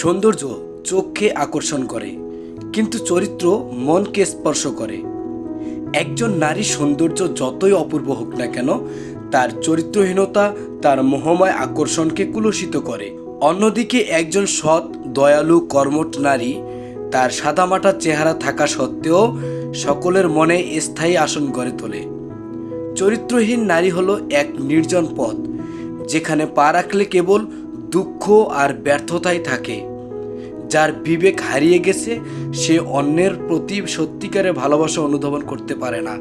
সৌন্দর্য চোখকে আকর্ষণ করে, কিন্তু চরিত্র মনকে স্পর্শ করে। একজন নারী সৌন্দর্য যতই অপূর্ব হোক না কেন, তার চরিত্রহীনতা, তার মোহময় আকর্ষণকে কুলসিত করে। অন্যদিকে একজন সৎ, দয়ালু, কর্মঠ নারী, তার সাদামাটা চেহারা থাকা সত্ত্বেও সকলের মনে স্থায়ী আসন গড়ে তোলে। চরিত্রহীন নারী হলো এক নির্জন পথ, যেখানে পা রাখলে কেবল দুঃখ আর ব্যর্থতাই থাকে। যার বিবেক হারিয়ে গেছে, সে অন্যের প্রতি সত্যিকারের ভালোবাসা অনুধাবন করতে পারে না।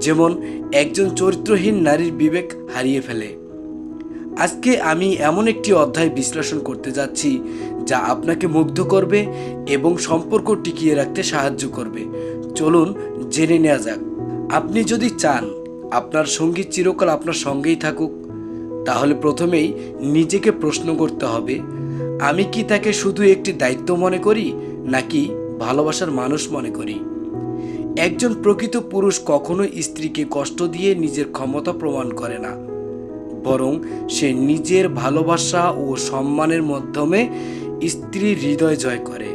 যেমন একজন চরিত্রহীন নারীর বিবেক হারিয়ে ফেলে। আজকে আমি এমন একটি অধ্যায় বিশ্লেষণ করতে যাচ্ছি, যা আপনাকে মুগ্ধ করবে এবং সম্পর্ক টিকিয়ে রাখতে সাহায্য করবে। চলুন জেনে নেওয়া যাক। আপনি যদি চান, আপনার সঙ্গী চিরকাল আপনার সঙ্গেই থাকুক। তাহলে প্রথমেই নিজেকে প্রশ্ন করতে হবে, আমি কি তাকে শুধু একটি দায়িত্ব মনে করি নাকি ভালোবাসার মানুষ মনে করি? একজন প্রকৃত পুরুষ কখনো স্ত্রীকে কষ্ট দিয়ে নিজের ক্ষমতা প্রমাণ করে না, বরং সে নিজের ভালোবাসা ও সম্মানের মাধ্যমে স্ত্রীর হৃদয় জয় করে।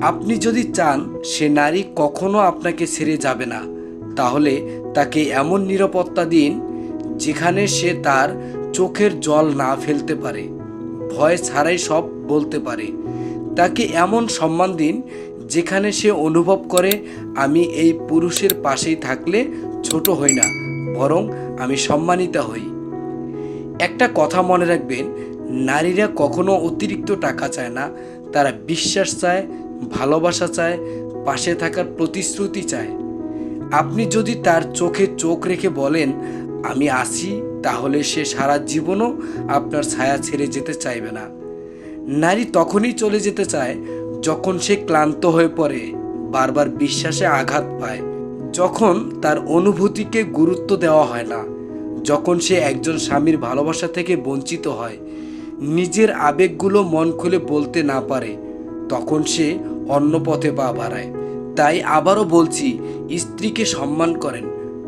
আপনি যদি চান সে নারী কখনো আপনাকে ছেড়ে যাবে না, তাহলে তাকে এমন নিরাপত্তা দিন যেখানে সে তার চোখের জল না ফেলতে পারে, ভয় ছাড়াই সব বলতে পারে। তাকে এমন সম্মান দিন যেখানে সে অনুভব করে, আমি এই পুরুষের পাশেই থাকলে ছোট হই না, বরং আমি সম্মানিতা হই। একটা কথা মনে রাখবেন, নারীরা কখনো অতিরিক্ত টাকা চায় না, তারা বিশ্বাস চায়, ভালোবাসা চায়, পাশে থাকার প্রতিশ্রুতি চায়। আপনি যদি তার চোখে চোখ রেখে বলেন আমি আসি, তাহলে সে সারা জীবনও আপনার ছায়া ছেড়ে যেতে চাইবে না। নারী তখনই চলে যেতে চায় যখন সে ক্লান্ত হয়ে পড়ে, বারবার বিশ্বাসে আঘাত পায়, যখন তার অনুভূতিকে গুরুত্ব দেওয়া হয় না, যখন সে একজন স্বামীর ভালোবাসা থেকে বঞ্চিত হয়, নিজের আবেগগুলো মন খুলে বলতে না পারে, তখন সে অন্য পথে পা বাড়ায়। তাই আবারও বলছি, স্ত্রীকে সম্মান করেন,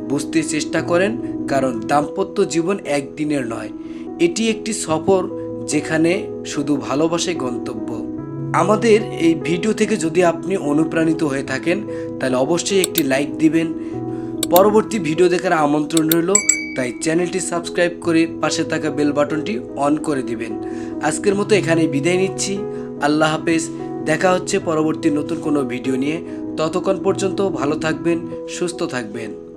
বুঝতে চেষ্টা করেন কারণ দাম্পত্য জীবন একদিনের নয়। এটি একটি সফর যেখানে শুধু ভালোবাসাই গন্তব্য। আমাদের এই ভিডিও থেকে যদি আপনি অনুপ্রাণিত হয়ে থাকেন, তাহলে অবশ্যই একটি লাইক দিবেন। পরবর্তী ভিডিও দেখার আমন্ত্রণ রইল, তাই চ্যানেলটি সাবস্ক্রাইব করে পাশে থাকা বেল বাটনটি অন করে দিবেন। আজকের মতো এখানে বিদায় নিচ্ছি। আল্লাহ হাফেজ। দেখা হচ্ছে পরবর্তী নতুন কোনো ভিডিও নিয়ে। ততক্ষণ পর্যন্ত ভালো থাকবেন, সুস্থ থাকবেন।